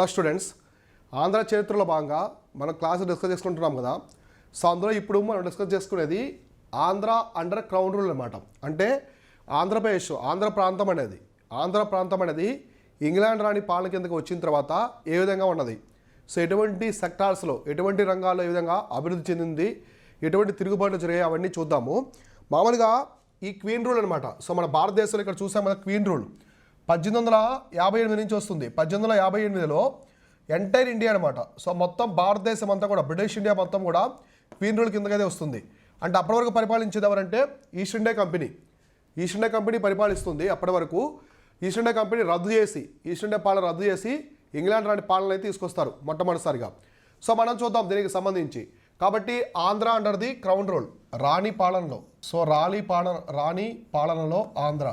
Hello students Andhra చరిత్రలో భాగంగా మనం క్లాస్ డిస్కస్ చేసుకుంటున్నాం కదా. సో అందులో ఇప్పుడు మనం డిస్కస్ చేసుకునేది ఆంధ్ర అండర్ క్రౌన్ రూల్ అనమాట అంటే ఆంధ్రప్రదేశ్ ఆంధ్ర ప్రాంతం అనేది ఆంధ్ర ప్రాంతం అనేది ఇంగ్లాండ్ రాణి పాలన కిందకి వచ్చిన తర్వాత ఏ విధంగా ఉన్నది? సో ఎటువంటి సెక్టార్స్లో ఎటువంటి రంగాల్లో ఏ విధంగా అభివృద్ధి చెందింది? ఎటువంటి తిరుగుబాట్లు జరిగాయి? అవన్నీ చూద్దాము. మామూలుగా ఈ క్వీన్ రూల్ అనమాట సో మన భారతదేశంలో ఇక్కడ చూసాం కదా క్వీన్ రూల్ పద్దెనిమిది వందల యాభై ఎనిమిది నుంచి వస్తుంది. పద్దెనిమిది వందల యాభై ఎనిమిదిలో ఎంటైర్ ఇండియా అనమాట సో మొత్తం భారతదేశం అంతా కూడా బ్రిటిష్ ఇండియా మొత్తం కూడా క్వీన్ రూల్ కిందకైతే వస్తుంది. అంటే అప్పటి వరకు పరిపాలించేది ఎవరంటే East India Company East India Company పరిపాలిస్తుంది అప్పటి వరకు. ఈస్ట్ ఇండియా కంపెనీ రద్దు చేసి ఈస్ట్ ఇండియా పాలన రద్దు చేసి ఇంగ్లాండ్ లాంటి పాలన అయితే తీసుకొస్తారు మొట్టమొదటిసారిగా. సో మనం చూద్దాం దీనికి సంబంధించి. కాబట్టి Andhra under the crown rule రాణి పాలనలో. సో రాణి పాలన రాణి పాలనలో ఆంధ్ర.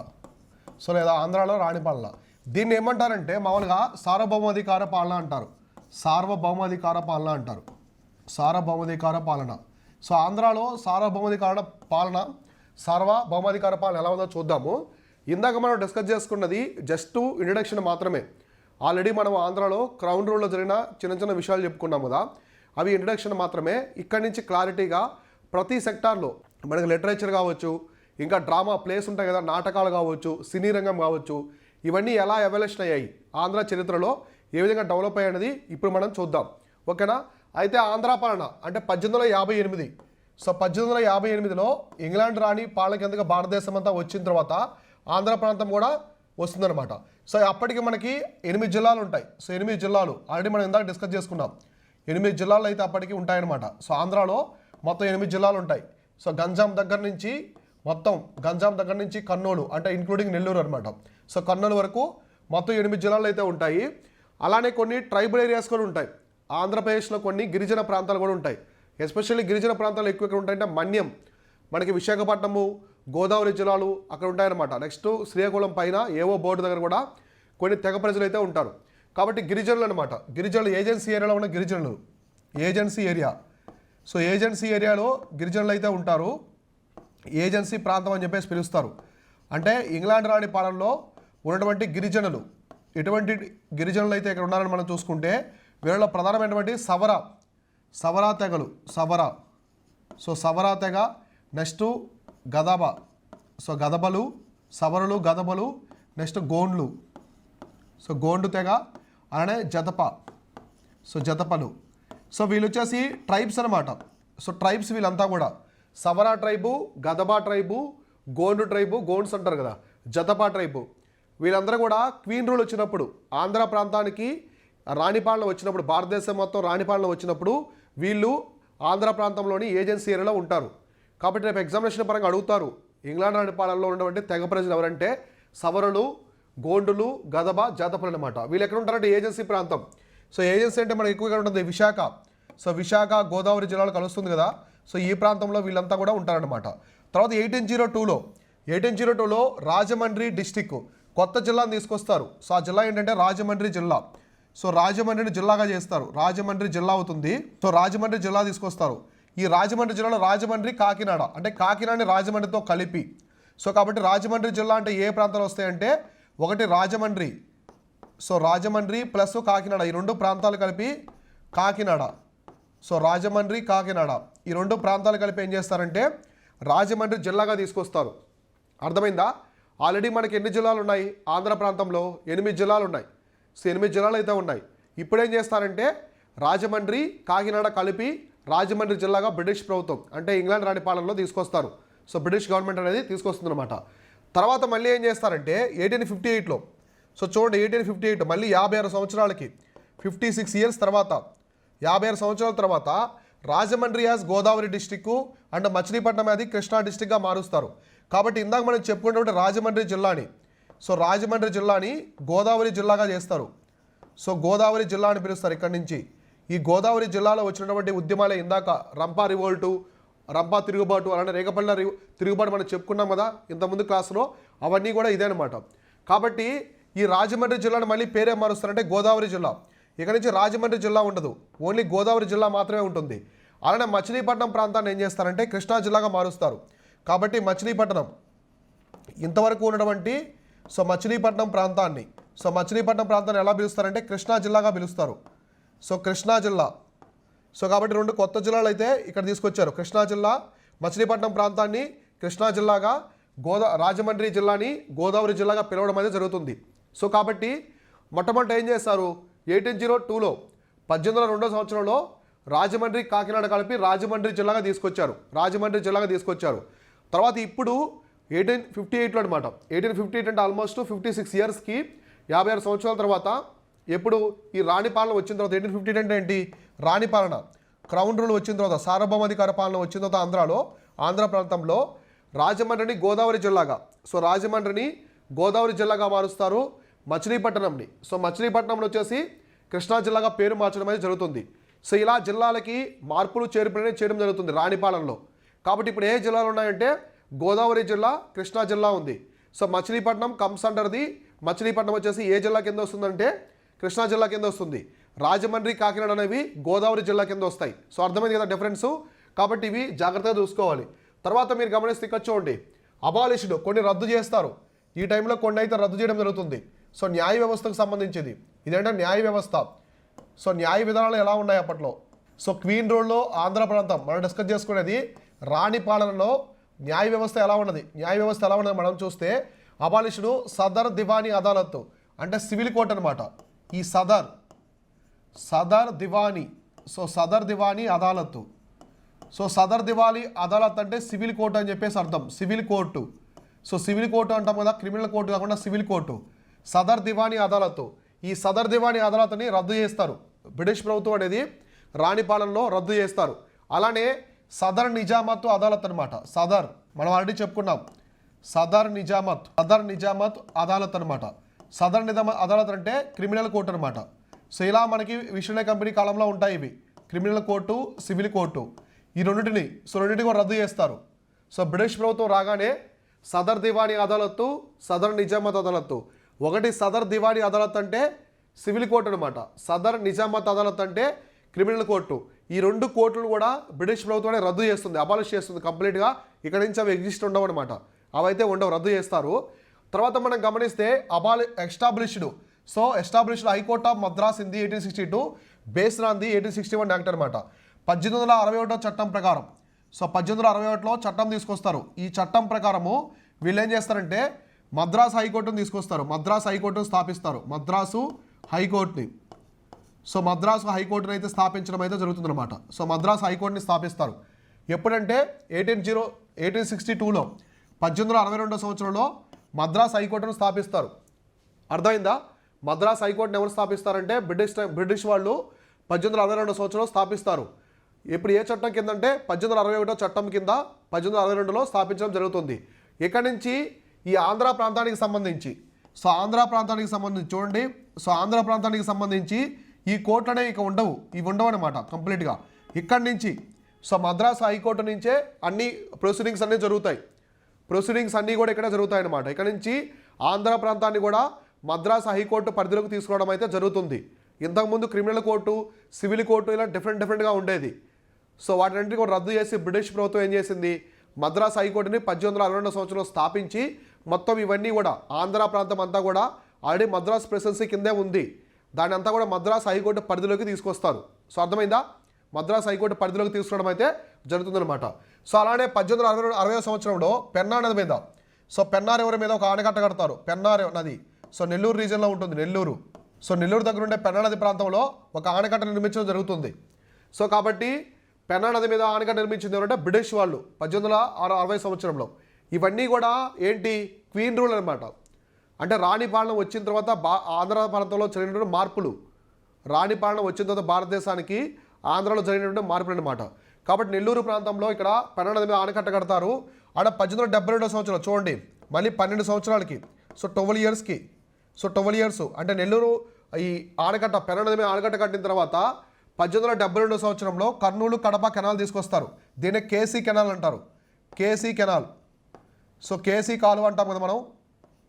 సో లేదా ఆంధ్రాలో రాణి పాలన. దీన్ని ఏమంటారంటే మామూలుగా సార్వభౌమాధికార పాలన అంటారు. సార్వభౌమాధికార పాలన అంటారు. సార్వభౌమాధికార పాలన. సో ఆంధ్రాలో సార్వభౌమాధికార పాలన సార్వభౌమాధికార పాలన ఎలా ఉందో చూద్దాము. ఇందాక మనం డిస్కస్ చేసుకున్నది జస్ట్ ఇంట్రడక్షన్ మాత్రమే. ఆల్రెడీ మనం ఆంధ్రాలో క్రౌన్ రూల్లో జరిగిన చిన్న చిన్న విషయాలు చెప్పుకున్నాం కదా. అవి ఇంట్రడక్షన్ మాత్రమే. ఇక్కడి నుంచి క్లారిటీగా ప్రతి సెక్టార్లో మనకి లిటరేచర్ కావచ్చు ఇంకా డ్రామా ప్లేస్ ఉంటాయి కదా నాటకాలు కావచ్చు సినీ రంగం కావచ్చు ఇవన్నీ ఎలా ఎవల్యూషన్ అయ్యాయి? ఆంధ్ర చరిత్రలో ఏ విధంగా డెవలప్ అయ్యన్నది ఇప్పుడు మనం చూద్దాం. ఓకేనా? అయితే ఆంధ్ర పాలన అంటే పద్దెనిమిది వందల యాభై ఎనిమిది. సో పద్దెనిమిది వందల యాభై ఎనిమిదిలో ఇంగ్లాండ్ రాణి పాలన కిందగా భారతదేశం అంతా వచ్చిన తర్వాత ఆంధ్ర ప్రాంతం కూడా వస్తుందన్నమాట. సో అప్పటికి మనకి ఎనిమిది జిల్లాలు ఉంటాయి. సో ఎనిమిది జిల్లాలు ఆల్రెడీ మనం ఇందాక డిస్కస్ చేసుకున్నాం. ఎనిమిది జిల్లాలు అయితే అప్పటికి ఉంటాయన్నమాట. సో ఆంధ్రాలో మొత్తం ఎనిమిది జిల్లాలు ఉంటాయి. సో గంజాం దగ్గర నుంచి మొత్తం గంజాం దగ్గర నుంచి కర్నూలు అంటే ఇంక్లూడింగ్ నెల్లూరు అనమాట సో కర్నూలు వరకు మొత్తం ఎనిమిది జిల్లాలు అయితే ఉంటాయి. అలానే కొన్ని ట్రైబల్ ఏరియాస్ కూడా ఉంటాయి. ఆంధ్రప్రదేశ్లో కొన్ని గిరిజన ప్రాంతాలు కూడా ఉంటాయి. ఎస్పెషల్లీ గిరిజన ప్రాంతాలు ఎక్కువ ఎక్కడ ఉంటాయంటే మన్యం. మనకి విశాఖపట్నము గోదావరి జిల్లాలు అక్కడ ఉంటాయన్నమాట. నెక్స్ట్ శ్రీకాకుళం పైన ఏవో బోర్డు దగ్గర కూడా కొన్ని తెగ ప్రజలు అయితే ఉంటారు. కాబట్టి గిరిజనులు అనమాట గిరిజనులు ఏజెన్సీ ఏరియాలో ఉన్న గిరిజనులు. Agency area. సో ఏజెన్సీ ఏరియాలో గిరిజనులు అయితే ఉంటారు. ఏజెన్సీ ప్రాంతం అని చెప్పేసి పిలుస్తారు. అంటే ఇంగ్లాండ్ రాణి పాలనలో ఉన్నటువంటి గిరిజనులు ఎటువంటి గిరిజనులు అయితే ఇక్కడ ఉన్నారని మనం చూసుకుంటే వీళ్ళలో ప్రధానమైనటువంటి సవర సవరా తెగలు సవర. సో సవరా తెగ నెక్స్ట్ గదబ. సో గదబలు సవరలు గదబలు నెక్స్ట్ గోండ్లు. సో గోండు తెగ అలానే జతప సో జతపలు సో వీళ్ళు వచ్చేసి ట్రైబ్స్ అనమాట సో ట్రైబ్స్ వీళ్ళంతా కూడా. Savara tribe Gadaba tribe Gond tribe Gonds అంటారు కదా జతపా ట్రైబు. వీళ్ళందరూ కూడా క్వీన్ రూల్ వచ్చినప్పుడు ఆంధ్ర ప్రాంతానికి రాణిపాలన వచ్చినప్పుడు భారతదేశం మొత్తం రాణిపాలన వచ్చినప్పుడు వీళ్ళు ఆంధ్ర ప్రాంతంలోని ఏజెన్సీ ఏరియాలో ఉంటారు. కాబట్టి రేపు ఎగ్జామినేషన్ పరంగా అడుగుతారు. ఇంగ్లాండ్ రాణిపాలనలో ఉన్నటువంటి తెగ ప్రజలు ఎవరంటే సవరులు గోండులు గదబ జాతపలు అనమాట వీళ్ళు ఎక్కడ ఉంటారంటే ఏజెన్సీ ప్రాంతం. సో ఏజెన్సీ అంటే మనకి ఎక్కువగా ఉంటుంది విశాఖ. సో విశాఖ గోదావరి జిల్లాలో కలుస్తుంది కదా. సో ఈ ప్రాంతంలో వీళ్ళంతా కూడా ఉంటారనమాట తర్వాత ఎయిటీన్ జీరో టూలో ఎయిటీన్ జీరో టూలో రాజమండ్రి డిస్టిక్ కొత్త జిల్లాను తీసుకొస్తారు. సో ఆ జిల్లా ఏంటంటే రాజమండ్రి జిల్లా. సో రాజమండ్రిని జిల్లాగా చేస్తారు. రాజమండ్రి జిల్లా అవుతుంది. సో రాజమండ్రి జిల్లా తీసుకొస్తారు. ఈ రాజమండ్రి జిల్లాలో రాజమండ్రి కాకినాడ అంటే కాకినాడని రాజమండ్రితో కలిపి. సో కాబట్టి రాజమండ్రి జిల్లా అంటే ఏ ప్రాంతాలు వస్తాయంటే ఒకటి రాజమండ్రి. సో రాజమండ్రి ప్లస్ కాకినాడ ఈ రెండు ప్రాంతాలు కలిపి కాకినాడ. సో రాజమండ్రి కాకినాడ. ఈ రెండు ప్రాంతాలు కలిపి ఏం చేస్తారంటే రాజమండ్రి జిల్లాగా తీసుకొస్తారు. అర్థమైందా? ఆల్రెడీ మనకి ఎన్ని జిల్లాలు ఉన్నాయి? ఆంధ్ర ప్రాంతంలో ఎనిమిది జిల్లాలు ఉన్నాయి. సో ఎనిమిది జిల్లాలు అయితే ఉన్నాయి. ఇప్పుడేం చేస్తారంటే రాజమండ్రి కాకినాడ కలిపి రాజమండ్రి జిల్లాగా బ్రిటిష్ ప్రభుత్వం అంటే ఇంగ్లాండ్ రాణి పాలనలో తీసుకొస్తారు. సో బ్రిటిష్ గవర్నమెంట్ అనేది తీసుకొస్తుందన్నమాట. తర్వాత మళ్ళీ ఏం చేస్తారంటే ఎయిటీన్ ఫిఫ్టీ ఎయిట్లో సో చూడండి ఎయిటీన్ ఫిఫ్టీ ఎయిట్ మళ్ళీ యాభై ఆరు సంవత్సరాలకి ఫిఫ్టీ సిక్స్ ఇయర్స్ తర్వాత యాభై ఆరు సంవత్సరాల తర్వాత Rajahmundry as Godavari district and Machilipatnam అది కృష్ణా డిస్టిక్గా మారుస్తారు. కాబట్టి ఇందాక మనం చెప్పుకున్నటువంటి రాజమండ్రి జిల్లాని సో రాజమండ్రి జిల్లాని గోదావరి జిల్లాగా చేస్తారు. సో గోదావరి జిల్లా అని పిలుస్తారు ఇక్కడి నుంచి. ఈ గోదావరి జిల్లాలో వచ్చినటువంటి ఉద్యమాలే ఇందాక రంపా రివోల్టు రంపా తిరుగుబాటు అలానే రేగపల్లి తిరుగుబాటు మనం చెప్పుకున్నాం కదా ఇంతకుముందు క్లాసులో అవన్నీ కూడా ఇదే అనమాట కాబట్టి ఈ రాజమండ్రి జిల్లాను మళ్ళీ పేరే మారుస్తారంటే గోదావరి జిల్లా. ఇక నుంచి రాజమండ్రి జిల్లా ఉండదు. ఓన్లీ గోదావరి జిల్లా మాత్రమే ఉంటుంది. అలానే మచిలీపట్నం ప్రాంతాన్ని ఏం చేస్తారంటే కృష్ణా జిల్లాగా మారుస్తారు. కాబట్టి మచిలీపట్నం ఇంతవరకు ఉన్నటువంటి సో మచిలీపట్నం ప్రాంతాన్ని సో మచిలీపట్నం ప్రాంతాన్ని ఎలా పిలుస్తారంటే కృష్ణా జిల్లాగా పిలుస్తారు. సో కృష్ణా జిల్లా సో కాబట్టి రెండు కొత్త జిల్లాలు అయితే ఇక్కడ తీసుకొచ్చారు. కృష్ణా జిల్లా మచిలీపట్నం ప్రాంతాన్ని కృష్ణా జిల్లాగా గోదా రాజమండ్రి జిల్లాని గోదావరి జిల్లాగా పిలవడం అనేది జరుగుతుంది. సో కాబట్టి మొట్టమొదట ఏం చేస్తారు? ఎయిటీన్ జీరో టూలో పద్దెనిమిది వందల రెండో సంవత్సరంలో రాజమండ్రి కాకినాడ కలిపి రాజమండ్రి జిల్లాగా తీసుకొచ్చారు. రాజమండ్రి జిల్లాగా తీసుకొచ్చారు. తర్వాత ఇప్పుడు ఎయిటీన్ ఫిఫ్టీ ఎయిట్లో అనమాట ఎయిటీన్ ఫిఫ్టీ ఎయిట్ అంటే ఆల్మోస్ట్ ఫిఫ్టీ సిక్స్ ఇయర్స్కి యాభై ఆరు సంవత్సరాల తర్వాత ఎప్పుడు ఈ రాణి పాలన వచ్చిన తర్వాత ఎయిటీన్ ఫిఫ్టీ అంటే ఏంటి? రాణి పాలన. క్రౌన్ రూల్ వచ్చిన తర్వాత సార్వభౌమాధికార పాలన వచ్చిన తర్వాత ఆంధ్రాలో ఆంధ్ర ప్రాంతంలో రాజమండ్రిని గోదావరి జిల్లాగా సో రాజమండ్రిని గోదావరి జిల్లాగా మారుస్తారు. మచిలీపట్నంని. సో మచిలీపట్నంలో వచ్చేసి కృష్ణా జిల్లాగా పేరు మార్చడం అనేది జరుగుతుంది. సో ఇలా జిల్లాలకి మార్పులు చేర్పులనే చేయడం జరుగుతుంది రాణిపాలెంలో కాబట్టి ఇప్పుడు ఏ జిల్లాలు ఉన్నాయంటే గోదావరి జిల్లా కృష్ణా జిల్లా ఉంది. So Machilipatnam comes అండర్ది. మచిలీపట్నం వచ్చేసి ఏ జిల్లా కింద వస్తుందంటే కృష్ణా జిల్లా కింద వస్తుంది. రాజమండ్రి కాకినాడ అనేవి గోదావరి జిల్లా కింద వస్తాయి. సో అర్థమైంది కదా డిఫరెన్స్? కాబట్టి ఇవి జాగ్రత్తగా చూసుకోవాలి. తర్వాత మీరు గమనిస్తే ఇక్కడ చూడండి. అబాలిష్డ్ కొన్ని రద్దు చేస్తారు. ఈ టైంలో కొన్ని అయితే రద్దు చేయడం జరుగుతుంది. సో న్యాయ వ్యవస్థకు సంబంధించింది. ఇదేంటే న్యాయ వ్యవస్థ. సో న్యాయ విధానాలు ఎలా ఉన్నాయి అప్పట్లో? సో క్వీన్ రోడ్లో ఆంధ్ర ప్రాంతం మనం డిస్కస్ చేసుకునేది రాణి పాలనలో న్యాయ వ్యవస్థ ఎలా ఉన్నది? న్యాయ వ్యవస్థ ఎలా ఉన్నది మనం చూస్తే అబాలిషుడు సదర్ దివానీ అదాలత్ అంటే సివిల్ కోర్ట్ అనమాట ఈ సదర్ సదర్ దివానీ సో సదర్ దివానీ అదాలత్ సో సదర్ దివాలి అదాలత్ అంటే సివిల్ కోర్టు అని చెప్పేసి అర్థం. Civil court. So civil court అంటాం కదా క్రిమినల్ కోర్టు కాకుండా సివిల్ కోర్టు. సదర్ దివానీ అదాలత్ ఈ సదర్ దివానీ అదాలత్ని రద్దు చేస్తారు. బ్రిటిష్ ప్రభుత్వం అనేది రాణిపాలనలో రద్దు చేస్తారు. అలానే సదర్ నిజామత్ అదాలత్ అనమాట సదర్ మనం ఆల్రెడీ చెప్పుకున్నాం. సదర్ నిజామత్ సదర్ నిజామత్ అదాలత్ అనమాట సదర్ నిజామ అదాలత్ అంటే క్రిమినల్ కోర్టు అనమాట సో ఇలా మనకి విశ్వనయ కంపెనీ కాలంలో ఉంటాయి ఇవి. Criminal court civil court. ఈ రెండింటిని సో రెండింటిని కూడా రద్దు చేస్తారు. సో బ్రిటిష్ ప్రభుత్వం రాగానే సదర్ దివానీ అదాలత్తు సదర్ నిజామత్ అదాలత్తు. ఒకటి సదర్ దివాణి అదాలత్ అంటే సివిల్ కోర్టు అనమాట సదర్ నిజామత్ అదాలత్ అంటే క్రిమినల్ కోర్టు. ఈ రెండు కోర్టులు కూడా బ్రిటిష్ ప్రభుత్వమే రద్దు చేస్తుంది అబాలిష్ చేస్తుంది కంప్లీట్గా ఇక్కడ నుంచి అవి ఎగ్జిస్ట్ ఉండవు అనమాట అవైతే ఉండవు రద్దు చేస్తారు. తర్వాత మనం గమనిస్తే అబాలి established. So established high court of Madras ఇంది eighteen sixty two base on eighteen sixty one act అనమాట పద్దెనిమిది వందల అరవై ఒకటో చట్టం ప్రకారం. సో పద్దెనిమిది వందల అరవై ఒకటిలో చట్టం తీసుకొస్తారు. ఈ చట్టం ప్రకారము వీళ్ళు ఏం చేస్తారంటే మద్రాస్ హైకోర్టును తీసుకొస్తారు. మద్రాస్ హైకోర్టును స్థాపిస్తారు. మద్రాసు హైకోర్టుని. సో మద్రాసు హైకోర్టును అయితే స్థాపించడం అయితే జరుగుతుందన్నమాట. సో మద్రాసు హైకోర్టుని స్థాపిస్తారు. ఎప్పుడంటే ఎయిటీన్ జీరో ఎయిటీన్ సిక్స్టీ టూలో పద్దెనిమిది వందల అరవై రెండో సంవత్సరంలో మద్రాస్ హైకోర్టును స్థాపిస్తారు. అర్థమైందా? మద్రాస్ హైకోర్టును ఎవరు స్థాపిస్తారంటే బ్రిటిష్ టైం- బ్రిటిష్ వాళ్ళు పద్దెనిమిది వందల అరవై రెండో సంవత్సరంలో స్థాపిస్తారు. ఇప్పుడు ఏ చట్టం కింద అంటే పద్దెనిమిది వందల అరవై ఒకటో చట్టం కింద పద్దెనిమిది వందల అరవై రెండులో స్థాపించడం జరుగుతుంది. ఇక్కడి నుంచి? ఈ ఆంధ్ర ప్రాంతానికి సంబంధించి. సో ఆంధ్ర ప్రాంతానికి సంబంధించి చూడండి. సో ఆంధ్ర ప్రాంతానికి సంబంధించి ఈ కోర్టు అనేవి ఇక ఉండవు. ఇవి ఉండవు అనమాట కంప్లీట్గా. ఇక్కడి నుంచి సో మద్రాస్ హైకోర్టు నుంచే అన్ని ప్రొసీడింగ్స్ అన్నీ జరుగుతాయి. ప్రొసీడింగ్స్ అన్నీ కూడా ఇక్కడ జరుగుతాయి అన్నమాట. ఇక్కడ నుంచి ఆంధ్ర ప్రాంతాన్ని కూడా మద్రాస్ హైకోర్టు పరిధిలోకి తీసుకోవడం అయితే జరుగుతుంది. ఇంతకుముందు క్రిమినల్ కోర్టు సివిల్ కోర్టు ఇలా డిఫరెంట్ డిఫరెంట్గా ఉండేది. సో వాటిని కూడా రద్దు చేసి బ్రిటిష్ ప్రభుత్వం ఏం చేసింది? మద్రాస్ హైకోర్టుని పద్దెనిమిది వందల అరవై సంవత్సరంలో స్థాపించి మొత్తం ఇవన్నీ కూడా ఆంధ్ర ప్రాంతం అంతా కూడా ఆల్రెడీ మద్రాస్ ప్రెసిడెన్సీ కిందే ఉంది. దాని అంతా కూడా మద్రాస్ హైకోర్టు పరిధిలోకి తీసుకొస్తారు. సో అర్థమైందా? మద్రాస్ హైకోర్టు పరిధిలోకి తీసుకురావడం అయితే జరుగుతుందన్నమాట. సో అలానే పద్దెనిమిది అరవై అరవై సంవత్సరంలో పెన్నా నది మీద సో పెన్నార్ ఎవరి మీద ఒక ఆనకట్ట కడతారు. పెన్నార్ నది. సో నెల్లూరు రీజన్లో ఉంటుంది నెల్లూరు. సో నెల్లూరు దగ్గర ఉండే పెన్నా నది ప్రాంతంలో ఒక ఆనకట్ట నిర్మించడం జరుగుతుంది. సో కాబట్టి పెన్నా నది మీద ఆనకట్ట నిర్మించింది ఎవరంటే బ్రిటిష్ వాళ్ళు పద్దెనిమిది వందల అరవై సంవత్సరంలో. ఇవన్నీ కూడా ఏంటి? క్వీన్ రూల్ అనమాట అంటే రాణి పాలన వచ్చిన తర్వాత బా ఆంధ్ర ప్రాంతంలో జరిగినటువంటి మార్పులు. రాణి పాలన వచ్చిన తర్వాత భారతదేశానికి ఆంధ్రలో జరిగినటువంటి మార్పులు అనమాట కాబట్టి నెల్లూరు ప్రాంతంలో ఇక్కడ పన్నెండు మీద ఆనకట్ట కడతారు. ఆడ పద్దెనిమిది వందల డెబ్బై రెండో సంవత్సరం చూడండి. మళ్ళీ పన్నెండు సంవత్సరాలకి. సో ట్వెల్వ్ ఇయర్స్కి. So twelve years. అంటే నెల్లూరు ఈ ఆనకట్ట పెన్నా మీద ఆనకట్ట కట్టిన తర్వాత పద్దెనిమిది వందల డెబ్బై రెండో సంవత్సరంలో కర్నూలు కడప కెనాల్ తీసుకొస్తారు. దీన్ని కేసీ కెనాల్ అంటారు. KC canal. సో కేసీ కాలువ అంటాం కదా మనం?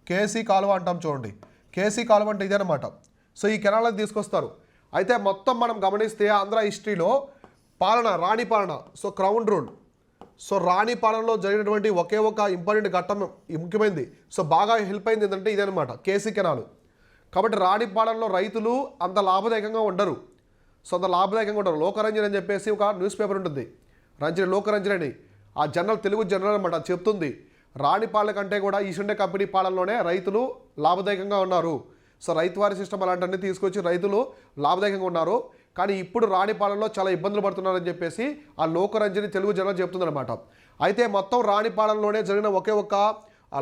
కేసీ కాలువ అంటాం చూడండి. కేసీ కాలువ అంటే ఇదనమాట. సో ఈ కెనాల్ని తీసుకొస్తారు. అయితే మొత్తం మనం గమనిస్తే ఆంధ్ర హిస్టరీలో పాలన రాణి పాలన సో క్రౌన్ రూల్. సో రాణి పాలనలో జరిగినటువంటి ఒకే ఒక ఇంపార్టెంట్ ఘట్టం ముఖ్యమైంది. ముఖ్యమైనది సో బాగా హెల్ప్ అయింది ఏంటంటే ఇదనమాట కేసీ కెనాలు. కాబట్టి రాణిపాలెంలో రైతులు అంత లాభదాయకంగా ఉండరు. సో అంత లాభదాయకంగా ఉండరు. లోకరంజన్ అని చెప్పేసి ఒక న్యూస్ పేపర్ ఉంటుంది. రంజని లోకరంజన్ అని. ఆ జనరల్ తెలుగు జనరల్ అనమాట చెప్తుంది. చెప్తుంది కంటే కూడా ఈశుండే కంపెనీ పాలనలోనే రైతులు లాభదాయకంగా ఉన్నారు. సో రైతు వారి సిస్టమ్ అలాంటివన్నీ తీసుకొచ్చి రైతులు లాభదాయకంగా ఉన్నారు. కానీ ఇప్పుడు రాణిపాలెంలో చాలా ఇబ్బందులు పడుతున్నారని చెప్పేసి ఆ లోకరంజని తెలుగు జనం చెప్తుందనమాట అయితే మొత్తం రాణిపాలెంలోనే జరిగిన ఒకే ఒక్క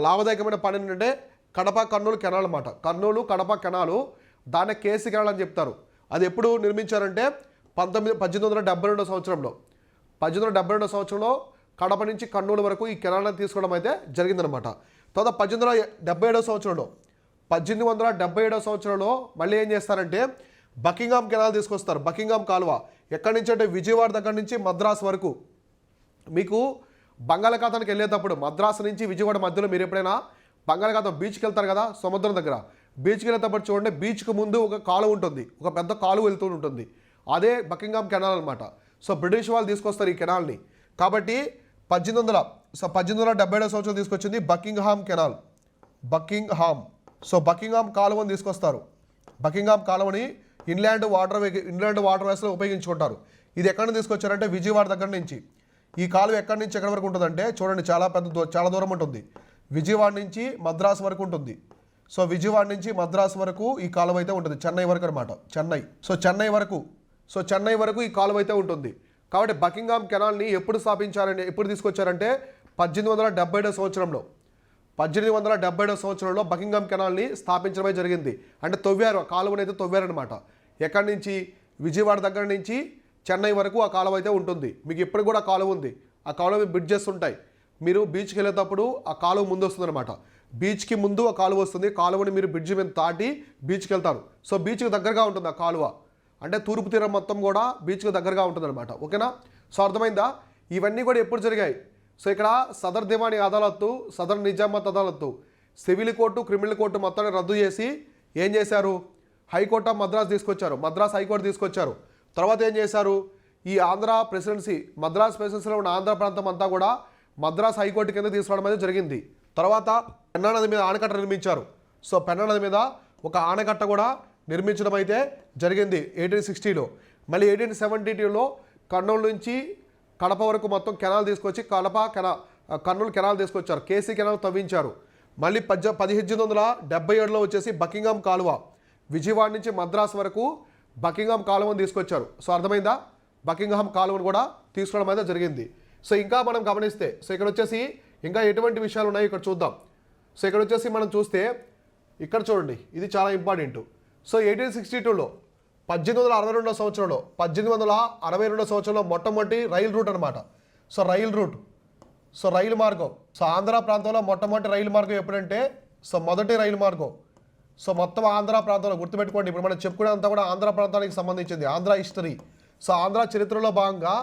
లాభదాయకమైన పని ఏంటంటే కడప కర్నూలు కెనాల్ అన్నమాట. కర్నూలు కడప కెనాలు దాన్ని కేసీ కెనాల్ అని చెప్తారు. అది ఎప్పుడు నిర్మించారంటే పంతొమ్మిది పద్దెనిమిది వందల డెబ్బై రెండో సంవత్సరంలో. పద్దెనిమిది వందల డెబ్బై రెండో సంవత్సరంలో కడప నుంచి కర్నూలు వరకు ఈ కెనాల్ని తీసుకోవడం అయితే జరిగిందనమాట తర్వాత పద్దెనిమిది వందల డెబ్బై ఏడో సంవత్సరంలో పద్దెనిమిది వందల డెబ్బై ఏడో సంవత్సరంలో మళ్ళీ ఏం చేస్తారంటే బకింగాం కెనాల్ తీసుకొస్తారు. బకింగాం కాలువ ఎక్కడి నుంచి అంటే విజయవాడ దగ్గర నుంచి మద్రాసు వరకు. మీకు బంగాళాఖాతానికి వెళ్ళేటప్పుడు మద్రాసు నుంచి విజయవాడ మధ్యలో మీరు ఎప్పుడైనా బంగాళాఖాతం బీచ్కి వెళ్తారు కదా సముద్రం దగ్గర. బీచ్కి వెళ్ళేటప్పుడు చూడండి బీచ్కి ముందు ఒక కాలువ ఉంటుంది. ఒక పెద్ద కాలువ వెళ్తూ ఉంటుంది. అదే బకింగాం కెనాల్ అనమాట సో బ్రిటిష్ వాళ్ళు తీసుకొస్తారు ఈ కెనాల్ని. కాబట్టి పద్దెనిమిది వందల సో పద్దెనిమిది వందల డెబ్బై ఏడో సంవత్సరం తీసుకొచ్చింది Buckingham canal. Buckingham. So Buckingham కాలువని తీసుకొస్తారు. బకింగ్హామ్ కాలువని ఇన్లాండ్ వాటర్ ఇన్లాండ్ వాటర్ వేస్లో ఉపయోగించుకుంటారు. ఇది ఎక్కడ నుంచి తీసుకొచ్చారంటే విజయవాడ దగ్గర నుంచి. ఈ కాలువ ఎక్కడి నుంచి ఎక్కడి వరకు ఉంటుందంటే చూడండి చాలా పెద్ద చాలా దూరం ఉంటుంది. విజయవాడ నుంచి మద్రాసు వరకు ఉంటుంది. సో విజయవాడ నుంచి మద్రాసు వరకు ఈ కాలువ అయితే ఉంటుంది. చెన్నై వరకు అనమాట చెన్నై. సో చెన్నై వరకు. సో చెన్నై వరకు ఈ కాలువ అయితే ఉంటుంది. కాబట్టి బకింగ్హామ్ కెనాల్ని ఎప్పుడు స్థాపించారంటే ఎప్పుడు తీసుకొచ్చారంటే పద్దెనిమిది వందల డెబ్బై ఏడో సంవత్సరంలో. పద్దెనిమిది వందల డెబ్బై ఏడో సంవత్సరంలో బకింగ్హామ్ కెనాల్ని స్థాపించడమే జరిగింది. అంటే తవ్వారు ఆ కాలువను అయితే తవ్వారనమాట ఎక్కడి నుంచి? విజయవాడ దగ్గర నుంచి చెన్నై వరకు ఆ కాలువ అయితే ఉంటుంది. మీకు ఇప్పుడు కూడా ఆ కాలువ ఉంది. ఆ కాలువ మీద బ్రిడ్జెస్ ఉంటాయి. మీరు బీచ్కి వెళ్ళేటప్పుడు ఆ కాలువ ముందు వస్తుంది అనమాట బీచ్కి ముందు ఆ కాలువ వస్తుంది. కాలువని మీరు బ్రిడ్జ్ మీద దాటి బీచ్కి వెళ్తారు. సో బీచ్కి దగ్గరగా ఉంటుంది ఆ కాలువ. అంటే తూర్పు తీరం మొత్తం కూడా బీచ్కి దగ్గరగా ఉంటుందన్నమాట. ఓకేనా? సో అర్థమైందా? ఇవన్నీ కూడా ఎప్పుడు జరిగాయి? సో ఇక్కడ Sadar Diwani Adalat Sadar Nizamat Adalat civil court criminal court మొత్తాన్ని రద్దు చేసి ఏం చేశారు? హైకోర్టు ఆఫ్ మద్రాస్ తీసుకొచ్చారు. మద్రాస్ హైకోర్టు తీసుకొచ్చారు. తర్వాత ఏం చేశారు? ఈ ఆంధ్ర ప్రెసిడెన్సీ మద్రాస్ ప్రెసిడెన్సీలో ఉన్న ఆంధ్ర ప్రాంతం అంతా కూడా మద్రాస్ హైకోర్టు కింద తీసుకురావడం అనేది జరిగింది. తర్వాత పెన్నా నది మీద ఆనకట్ట నిర్మించారు. సో పెన్నా నది మీద ఒక ఆనకట్ట కూడా నిర్మించడం అయితే జరిగింది ఎయిటీన్ సిక్స్టీలో. మళ్ళీ ఎయిటీన్ సెవెంటీ టూలో కర్నూలు నుంచి కడప వరకు మొత్తం కెనాల్ తీసుకొచ్చి కడప కెనా కర్నూలు కెనాల్ తీసుకొచ్చారు. కేసీ కెనాల్ తవ్వించారు. మళ్ళీ పద్దె పదిహేను వందల డెబ్బై ఏడులో వచ్చేసి బకింగ్హామ్ కాలువ. విజయవాడ నుంచి మద్రాస్ వరకు బకింగ్హామ్ కాలువను తీసుకొచ్చారు. సో అర్థమైందా? బకింగ్హామ్ కాలువను కూడా తీసుకోవడం అయితే జరిగింది. సో ఇంకా మనం గమనిస్తే సో ఇక్కడ వచ్చేసి ఇంకా ఎటువంటి విషయాలు ఉన్నాయి ఇక్కడ చూద్దాం. సో ఇక్కడ వచ్చేసి మనం చూస్తే ఇక్కడ చూడండి ఇది చాలా ఇంపార్టెంట్. సో ఎయిటీన్ సిక్స్టీ టూలో పద్దెనిమిది వందల అరవై రెండో సంవత్సరంలో పద్దెనిమిది వందల అరవై రెండో సంవత్సరంలో మొట్టమొదటి రైలు రూట్ అనమాట సో రైలు రూట్. సో రైలు మార్గం. సో ఆంధ్ర ప్రాంతంలో మొట్టమొదటి రైలు మార్గం ఎప్పుడంటే సో మొదటి రైలు మార్గం. సో మొత్తం ఆంధ్ర ప్రాంతంలో గుర్తుపెట్టుకోండి. ఇప్పుడు మనం చెప్పుకునేంతా కూడా ఆంధ్ర ప్రాంతానికి సంబంధించింది ఆంధ్ర హిస్టరీ. సో ఆంధ్ర చరిత్రలో భాగంగా